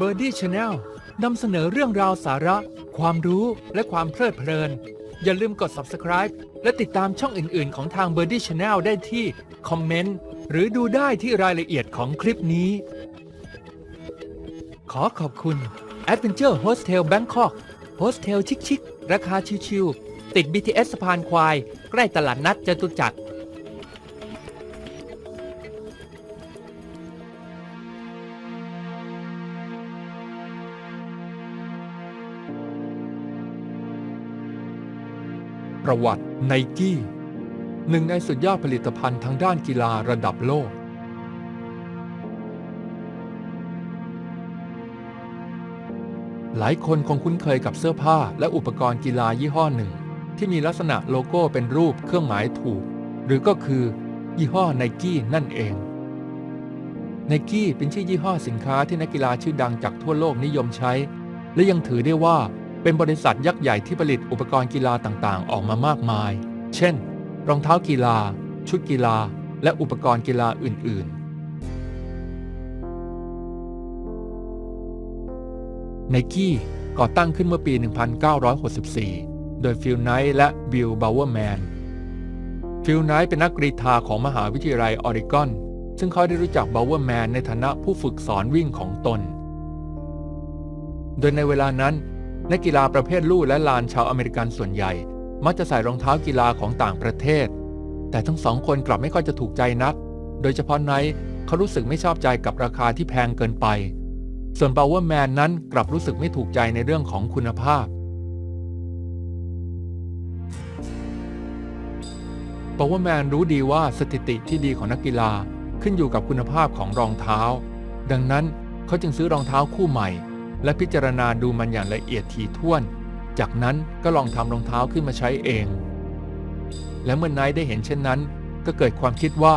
b i r d i e Channel นำเสนอเรื่องราวสาระ ความรู้และความเพลิดเพลิน อย่าลืมกด subscribe และติดตามช่องอื่น ๆ ของทาง b i r d i e Channel ได้ที่คอมเมนต์หรือดูได้ที่รายละเอียดของคลิปนี้ ขอขอบคุณ Adventure Hostel Bangkok โฮสเทลชิคๆราคาชิวๆติด BTS สะพานควาย ใกล้ตลาดนัดจตุจักร ประวัติไนกี้หนึ่งในสุดยอดผลิตภัณฑ์ทางด้านกีฬาระดับโลก หลายคนคงคุ้นเคยกับเสื้อผ้าและอุปกรณ์กีฬายี่ห้อหนึ่ง ที่มีลักษณะโลโก้เป็นรูปเครื่องหมายถูก หรือก็คือ ยี่ห้อไนกี้นั่นเองไนกี้เป็นชื่อยี่ห้อสินค้าที่นักกีฬาชื่อดังจากทั่วโลกนิยมใช้ และยังถือได้ว่า เป็นบริษัทยักษ์ใหญ่ที่ผลิตอุปกรณ์กีฬาต่างๆ ออกมามากมาย เช่น รองเท้ากีฬา ชุดกีฬา และอุปกรณ์กีฬาอื่น ๆ ไนกี้ก่อตั้งขึ้นเมื่อปี 1964 โดยฟิลไนท์และบิลบาวเวอร์แมน ฟิลไนท์เป็นนักกรีฑาของมหาวิทยาลัยออริกอน ซึ่งเขาได้รู้จักบาวเวอร์แมนในฐานะผู้ฝึกสอนวิ่งของตน โดยในเวลานั้น นักกีฬาประเภทลู่และลานชาวอเมริกันส่วนใหญ่ มักจะใส่รองเท้ากีฬาของต่างประเทศ แต่ทั้งสองคนกลับไม่ค่อยจะถูกใจนัก โดยเฉพาะไนท์เขารู้สึกไม่ชอบใจกับราคาที่แพงเกินไป ส่วนบาวเวอร์แมนนั้นกลับรู้สึกไม่ถูกใจในเรื่องของคุณภาพบาวเวอร์แมนรู้ดีว่าสถิติที่ดีของนักกีฬาขึ้นอยู่กับคุณภาพของรองเท้า ดังนั้นเขาจึงซื้อรองเท้าคู่ใหม่ และพิจารณาดูมันอย่างละเอียดถี่ถ้วน จากนั้นก็ลองทำรองเท้าขึ้นมาใช้เอง และเมื่อนท์ได้เห็นเช่นนั้น ก็เกิดความคิดว่า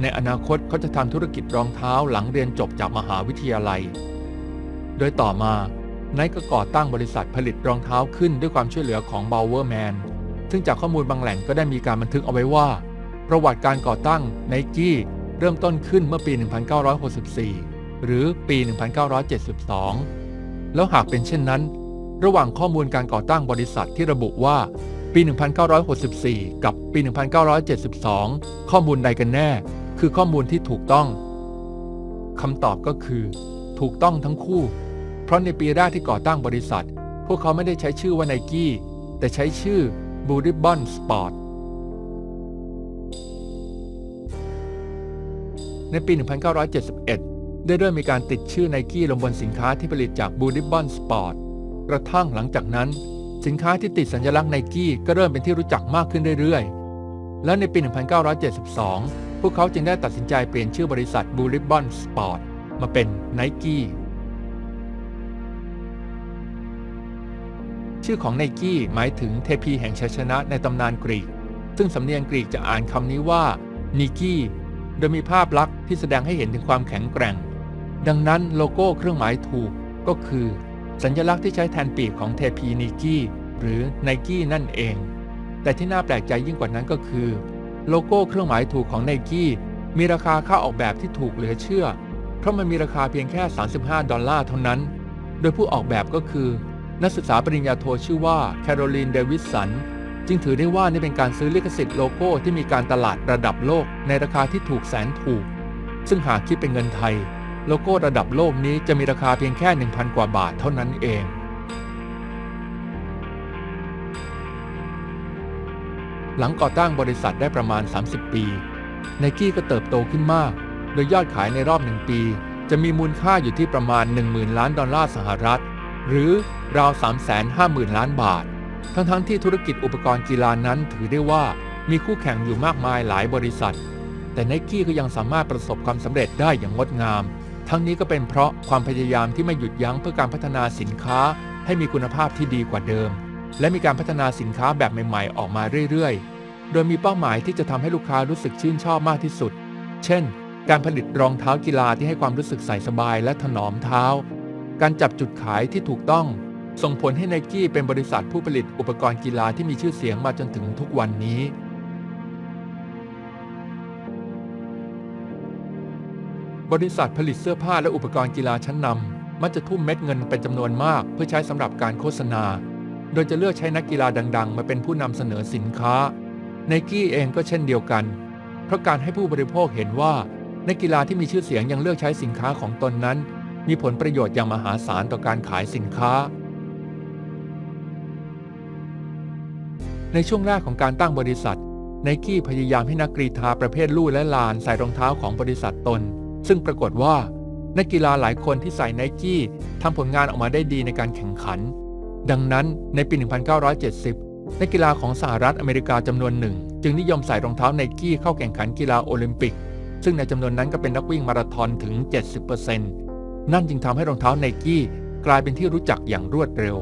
ในอนาคตเขาจะทำธุรกิจรองเท้าหลังเรียนจบจากมหาวิทยาลัย โดยต่อมานท์ก็ก่อตั้งบริษัทผลิตรองเท้าขึ้นด้วยความช่วยเหลือของบาวเวอร์แมนซึ่งจากข้อมูลบางแหล่งก็ได้มีการบันทึกเอาไว้ว่า ประวัติการก่อตั้งไนกี้เริ่มต้นขึ้นเมื่อปี 1964 หรือปี 1972 แล้วหากเป็นเช่นนั้น ระหว่างข้อมูลการก่อตั้งบริษัทที่ระบุว่า ปี 1964 กับปี 1972 ข้อมูลใดกันแน่ คือข้อมูลที่ถูกต้องคำตอบก็คือ ถูกต้องทั้งคู่ เพราะในปีแรกที่ก่อตั้งบริษัท พวกเขาไม่ได้ใช้ชื่อว่าไนกี้แต่ใช้ชื่อ b u r i b o n Sport ในปี 1971 ได้เริ่มมีการติดชื่อไนกี้ลงบนสินค้าที่ผลิตจาก b u r i b o n Sport กระทั่งหลังจากนั้น สินค้าที่ติดสัญลักษณ์ไนกี้ก็เริ่มเป็นที่รู้จักมากขึ้นเรื่อยๆ และในปี 1972 พวกเขาจึงได้ตัดสินใจเปลี่ยนชื่อบริษัท b u r i b o n Sport มาเป็นไนกี้ชื่อของไนกี้หมายถึงเทพีแห่งชัยชนะในตำนานกรีก ซึ่งสำเนียงกรีกจะอ่านคำนี้ว่านิกี้โดยมีภาพลักษณ์ที่แสดงให้เห็นถึงความแข็งแกร่ง ดังนั้นโลโก้เครื่องหมายถูกก็คือ สัญลักษณ์ที่ใช้แทนปีกของเทพีนิกี้หรือไนกี้นั่นเอง แต่ที่น่าแปลกใจยิ่งกว่านั้นก็คือ โลโก้เครื่องหมายถูกของไนกี้มีราคาค่าออกแบบที่ถูกเหลือเชื่อ เพราะมันมีราคาเพียงแค่ 35 ดอลลาร์เท่านั้น โดยผู้ออกแบบก็คือ นักศึกษาปริญญาโทชื่อว่าแคโรลีนเดวิสสันจึงถือได้ว่านี่เป็นการซื้อลิขสิทธิ์โลโก้ที่มีการตลาดระดับโลกในราคาที่ถูกแสนถูก ซึ่งหากคิดเป็นเงินไทย โลโก้ระดับโลกนี้จะมีราคาเพียงแค่ 1,000 กว่าบาทเท่านั้นเอง หลังก่อตั้งบริษัทได้ประมาณ 30 ปี ไนกี้ก็เติบโตขึ้นมาก โดยยอดขายในรอบหนึ่งปี จะมีมูลค่าอยู่ที่ประมาณ 10,000 ล้านดอลลาร์สหรัฐ หรือราว 350,000 ล้านบาท ทั้งๆทที่ธุรกิจอุปกรณ์กีฬานั้นถือได้ว่ามีคู่แข่งอยู่มากมายหลายบริษัท แต่ไนกี้ก็ยังสามารถประสบความสำเร็จได้อย่างงดงาม ทั้งนี้ก็เป็นเพราะความพยายามที่ไม่หยุดยั้งเพื่อการพัฒนาสินค้าให้มีคุณภาพที่ดีกว่าเดิม และมีการพัฒนาสินค้าแบบใหม่ๆ ออกมาเรื่อยๆ โดยมีเป้าหมายที่จะทำให้ลูกค้ารู้สึกชื่นชอบมากที่สุด เช่น การผลิตรองเท้ากีฬาที่ให้ความรู้สึกใส่สบายและถนอมเท้า การจับจุดขายที่ถูกต้อง ส่งผลให้ไนกี้เป็นบริษัทผู้ผลิตอุปกรณ์กีฬาที่มีชื่อเสียงมาจนถึงทุกวันนี้ บริษัทผลิตเสื้อผ้าและอุปกรณ์กีฬาชั้นนำมักจะทุ่มเม็ดเงินเป็นจำนวนมาก เพื่อใช้สำหรับการโฆษณา โดยจะเลือกใช้นักกีฬาดัง ๆ มาเป็นผู้นำเสนอสินค้าไนกี้เองก็เช่นเดียวกัน เพราะการให้ผู้บริโภคเห็นว่านักกีฬาที่มีชื่อเสียงยังเลือกใช้สินค้าของตนนั้น มีผลประโยชน์อย่างมหาศาลต่อการขายสินค้า ในช่วงแรกของการตั้งบริษัทไนกี้พยายามให้นักกรีฑาประเภทลู่และลานใส่รองเท้าของบริษัทตน ซึ่งปรากฏว่า นักกีฬาหลายคนที่ใส่ไนกี้ทำผลงานออกมาได้ดีในการแข่งขัน ดังนั้นในปี 1970 นักกีฬาของสหรัฐอเมริกาจำนวนหนึ่ง จึงนิยมใส่รองเท้าไนกี้เข้าแข่งขันกีฬาโอลิมปิก ซึ่งในจำนวนนั้นก็เป็นนักวิ่งมาราธอนถึง 70%นั่นจึงทำให้รองเท้าไนกี้กลายเป็นที่รู้จักอย่างรวดเร็ว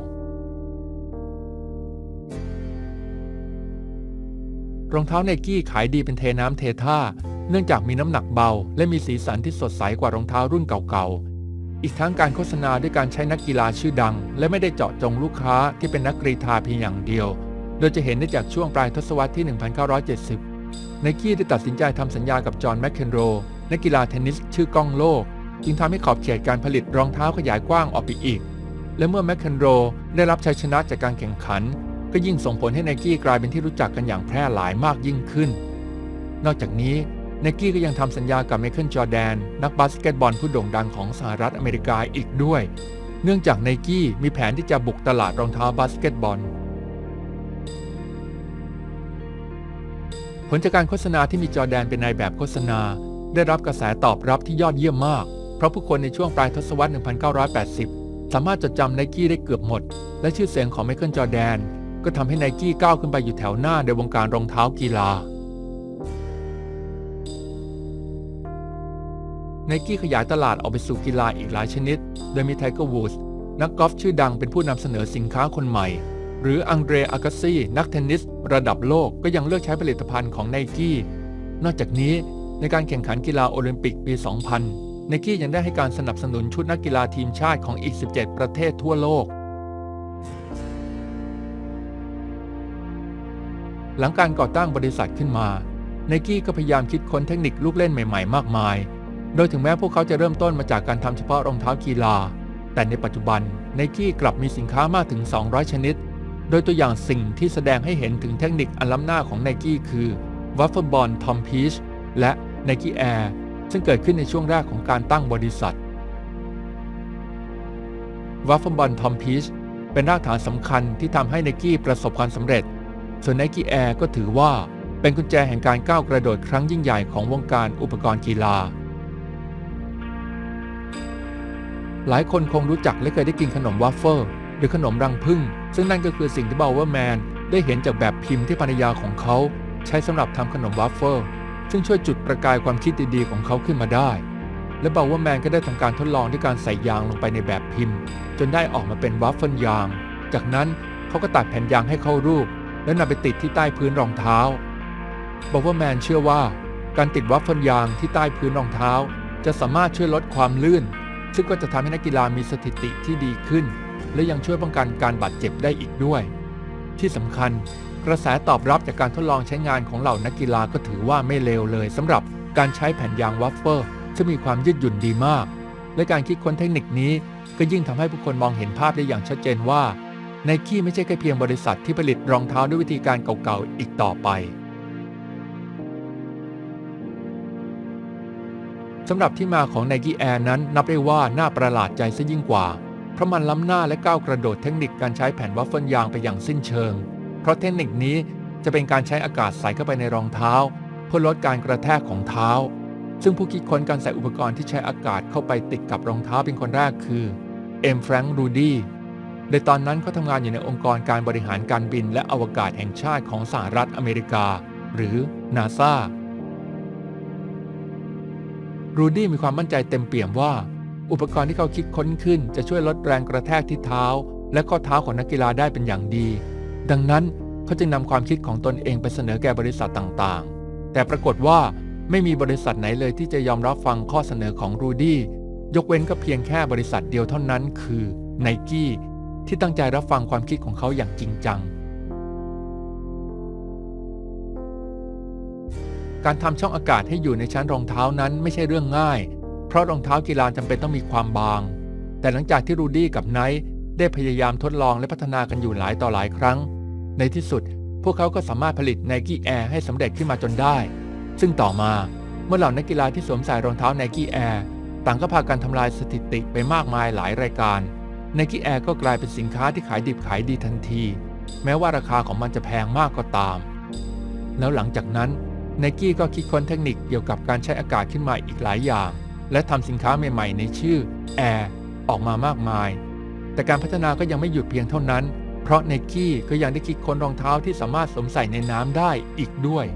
รองเท้าไนกี้ขายดีเป็นเทน้ำเทท่า เนื่องจากมีน้ำหนักเบา และมีสีสันที่สดใสกว่ารองเท้ารุ่นเก่าๆ อีกทั้งการโฆษณาด้วยการใช้นักกีฬาชื่อดัง และไม่ได้เจาะจงลูกค้าที่เป็นนักกรีฑาเพียงอย่างเดียว โดยจะเห็นได้จากช่วงปลายทศวรรษที่ 1970 ไนกี้ได้ตัดสินใจทำสัญญากับจอห์นแมคเคนโรนักกีฬาเทนนิสชื่อก้องโลก จึงทำให้ขอบเขตการผลิตรองเท้าขยายกว้างออกไปอีก และเมื่อแมคเคนโรได้รับชัยชนะจากการแข่งขัน ก็ยิ่งส่งผลให้ไนกี้กลายเป็นที่รู้จักกันอย่างแพร่หลายมากยิ่งขึ้น นอกจากนี้ ไนกี้ก็ยังทำสัญญากับไมเคิลจอแดน นักบาสเกตบอลผู้โด่งดังของสหรัฐอเมริกาอีกด้วย เนื่องจากไนกี้มีแผนที่จะบุกตลาดรองเท้าบาสเกตบอล ผลจากการโฆษณาที่มีจอแดนเป็นนายแบบโฆษณา ได้รับกระแสตอบรับที่ยอดเยี่ยมมาก เพราะผู้คนในช่วงปลายทศวรรษ 1980 สามารถจดจำไนกี้ได้เกือบหมด และชื่อเสียงของไมเคิลจอแดน ก็ทำให้ไนกี้ก้าวขึ้นไปอยู่แถวหน้าในวงการรองเท้ากีฬา ไนกี้ขยายตลาดออกไปสู่กีฬาอีกหลายชนิด โดยมีไทเกอร์วูดส์นักกอล์ฟชื่อดังเป็นผู้นำเสนอสินค้าคนใหม่ หรืออังเดรอากาซีนักเทนนิส ระดับโลกก็ยังเลือกใช้ผลิตภัณฑ์ของไนกี้นอกจากนี้ในการแข่งขันกีฬาโอลิมปิกปี 2000ไนกี้ยังได้ให้การสนับสนุนชุดนักกีฬาทีมชาติของอีก 17 ประเทศทั่วโลก หลังการก่อตั้งบริษัทขึ้นมาไนกี้ก็พยายามคิดค้นเทคนิคลูกเล่นใหม่ ๆ มากมาย โดยถึงแม้พวกเขาจะเริ่มต้นมาจากการทำเฉพาะรองเท้ากีฬา แต่ในปัจจุบันไนกี้กลับมีสินค้ามากถึง 200 ชนิด โดยตัวอย่างสิ่งที่แสดงให้เห็นถึงเทคนิคอันล้ำหน้าของไนกี้คือวัฟเฟิลบอลทอมพีชและ Nike Air ซึ่งเกิดขึ้นในช่วงแรกของการตั้งบริษัทวัฟเฟิลบอลทอมพีชเป็นรากฐานสำคัญที่ทำให้ Nike ประสบความสำเร็จ ส่วน Nike Air ก็ถือว่าเป็นกุญแจแห่งการก้าวกระโดดครั้งยิ่งใหญ่ของวงการอุปกรณ์กีฬา หลายคนคงรู้จักและเคยได้กินขนมวัฟเฟิลหรือขนมรังผึ้งซึ่งนั่นก็คือสิ่งที่บาวเวอร์แมนได้เห็นจากแบบพิมพ์ที่ภรรยาของเขาใช้สำหรับทำขนมวัฟเฟิลซึ่งช่วยจุดประกายความคิดดีๆของเขาขึ้นมาได้ และบาวเวอร์แมนก็ได้ทำการทดลองด้วยการใส่ยางลงไปในแบบพิมพ์ จนได้ออกมาเป็นวัฟเฟิลยาง จากนั้นเขาก็ตัดแผ่นยางให้เข้ารูป แล้วนำไปติดที่ใต้พื้นรองเท้าบาวเวอร์แมนเชื่อว่า การติดวัฟเฟิลยางที่ใต้พื้นรองเท้า จะสามารถช่วยลดความลื่น ซึ่งก็จะทำให้นักกีฬามีสถิติที่ดีขึ้น และยังช่วยป้องกันการบาดเจ็บได้อีกด้วย ที่สำคัญ กระแสตอบรับจากการทดลองใช้งานของเหล่านักกีฬาก็ถือว่าไม่เลวเลยสำหรับการใช้แผ่นยางวัฟเฟิลซึ่งมีความยืดหยุ่นดีมาก และการคิดค้นเทคนิคนี้ก็ยิ่งทำให้ผู้คนมองเห็นภาพได้อย่างชัดเจนว่าไนกี้ไม่ใช่แค่เพียงบริษัทที่ผลิตรองเท้าด้วยวิธีการเก่าๆอีกต่อไป สำหรับที่มาของ Nike Air นั้นนับได้ว่าน่าประหลาดใจซะยิ่งกว่า เพราะมันล้ำหน้าและก้าวกระโดดเทคนิคการใช้แผ่นวัฟเฟิลยางไปอย่างสิ้นเชิง เพราะเทคนิคนี้จะเป็นการใช้อากาศใส่เข้าไปในรองเท้า เพื่อลดการกระแทกของเท้า ซึ่งผู้คิดค้นการใส่อุปกรณ์ที่ใช้อากาศเข้าไปติดกับรองเท้าเป็นคนแรกคือเอ็มแฟรงค์รูดี้ในตอนนั้นเขาทำงานอยู่ในองค์กรการบริหารการบินและอวกาศแห่งชาติของสหรัฐอเมริกา หรือนาซา รูดี้มีความมั่นใจเต็มเปี่ยมว่า อุปกรณ์ที่เขาคิดค้นขึ้น จะช่วยลดแรงกระแทกที่เท้า และข้อเท้าของนักกีฬาได้เป็นอย่างดี ดังนั้นเขาจึงนำความคิดของตนเองไปเสนอแก่บริษัทต่างๆ แต่ปรากฏว่าไม่มีบริษัทไหนเลยที่จะยอมรับฟังข้อเสนอของรูดี้ยกเว้นก็เพียงแค่บริษัทเดียวเท่านั้นคือไนกี้ที่ตั้งใจรับฟังความคิดของเขาอย่างจริงจัง การทำช่องอากาศให้อยู่ในชั้นรองเท้านั้นไม่ใช่เรื่องง่าย เพราะรองเท้ากีฬาจำเป็นต้องมีความบาง แต่หลังจากที่รูดี้กับไนท์ได้พยายามทดลองและพัฒนากันอยู่หลายต่อหลายครั้ง ในที่สุด พวกเขาก็สามารถผลิต Nike Air ให้สำเร็จขึ้นมาจนได้ ซึ่งต่อมาเมื่อเหล่านักกีฬาที่สวมใส่รองเท้า Nike Air ต่างก็พากันทำลายสถิติไปมากมายหลายรายการ Nike Air ก็กลายเป็นสินค้าที่ขายดิบขายดีทันที แม้ว่าราคาของมันจะแพงมากก็ตาม แล้วหลังจากนั้น เนกี้ก็คิดค้นเทคนิคเกี่ยวกับการใช้อากาศขึ้นมาอีกหลายอย่าง และทำสินค้าใหม่ๆ ในชื่อ Air ออกมามากมาย แต่การพัฒนาก็ยังไม่หยุดเพียงเท่านั้น เพราะเนกี้ก็ยังได้คิดค้นรองเท้าที่สามารถสวมใส่ในน้ำได้อีกด้วย